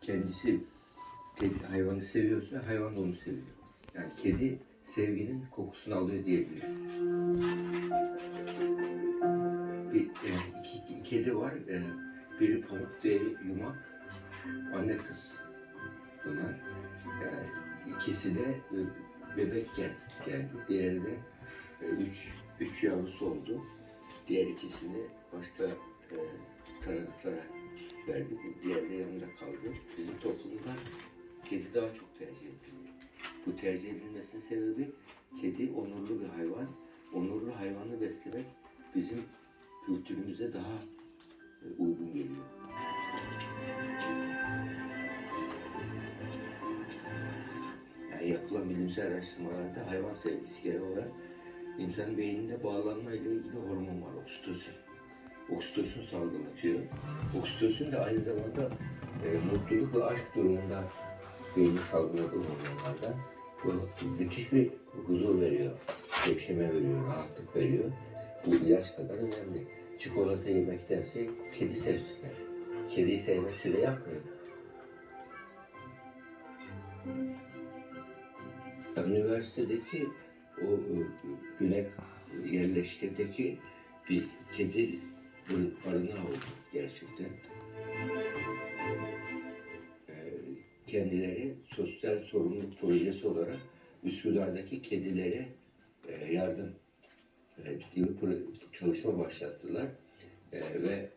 kendisi kedi hayvanı seviyorsa hayvan da onu seviyor. Yani kedi sevginin kokusunu alıyor diyebiliriz. Bir, e, iki, iki kedi var. E, biri pamuk, diğeri yumak. Anne kız. Bunlar. Yani ikisi de e, bebekken geldi. Diğeri de e, üç, üç yavrusu oldu. Diğer ikisini başka e, tanıdıklara verdi. Diğeri de yanında kaldı. Kedi daha çok tercih ediliyor. Bu tercih edilmesinin sebebi kedi onurlu bir hayvan. Onurlu hayvanı beslemek bizim kültürümüze daha e, uygun geliyor. Yani yapılan bilimsel araştırmalarda hayvan sevgisi genel olarak insanın beyninde bağlanma ile ilgili hormon var, oksitosin. Oksitosin salgılatıyor. Oksitosin de aynı zamanda e, mutluluk ve aşk durumunda beynin salgıladığı hormonlardan. Bu müthiş bir huzur veriyor, gevşeme veriyor, rahatlık veriyor. Bu ilaç kadar önemli. Çikolata yemektense kedi sevsinler. Kediyi sevmek kedi yapmıyor. Üniversitedeki o e, günek yerleşkedeki bir kedi barınağı oldu gerçekten. Kendileri sosyal sorumluluk projesi olarak Üsküdar'daki kedilere yardım e, gibi çalışma başlattılar. E, ve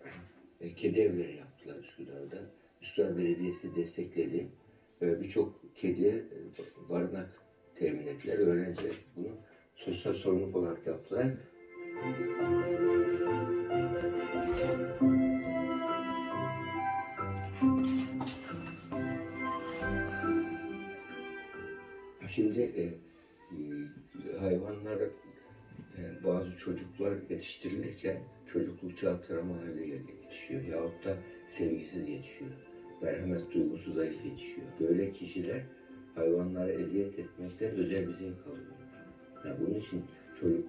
e, kedi evleri yaptılar Üsküdar'da. Üsküdar Belediyesi destekledi. E, Birçok kediye e, barınak temin ettiler. Öğrenciler bunu sosyal sorumluluk olarak yaptılar. Şimdi e, e, hayvanlara e, bazı çocuklar yetiştirilirken çocukluk çağı travmalarıyla yetişiyor. Yahut da sevgisiz yetişiyor. Merhamet duygusu zayıf yetişiyor. Böyle kişiler hayvanlara eziyet etmekten özel bir zevk alıyor. Yani bunun için çocuk